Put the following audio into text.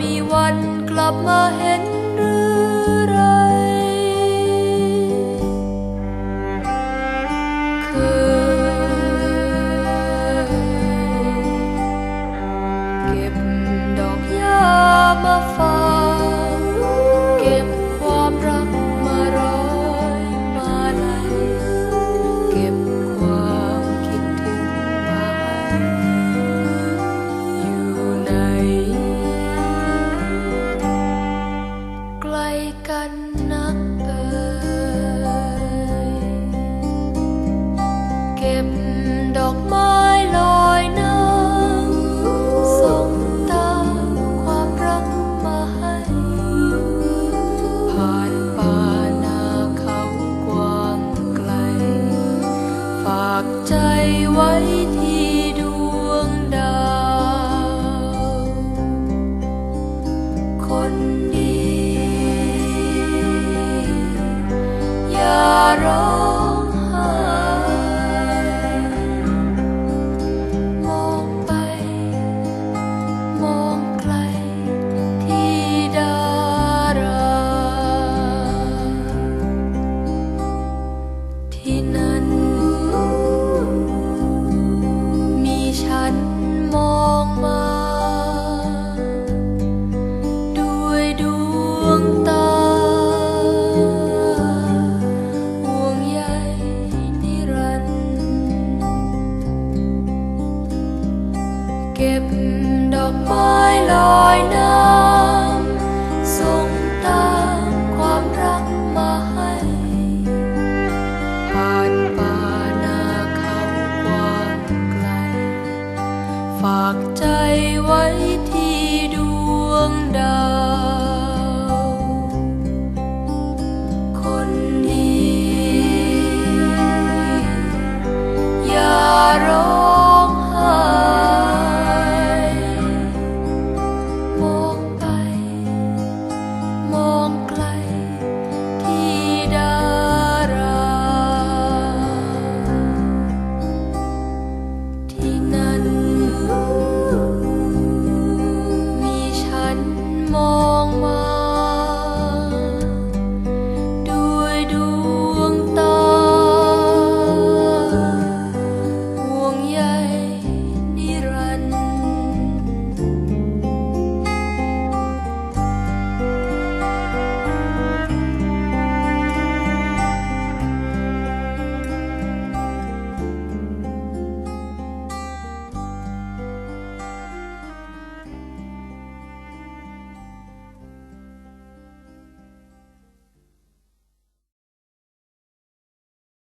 มีวันกลับมาเห็นหรือไร เคย เก็บดอกยามาฝาก ไว้ อกไม้ลอยน้ำส่งตามความรักมาให้ผ่านป่านาเขากว้างไกล ฝากใจไว้ที่ดวงดาว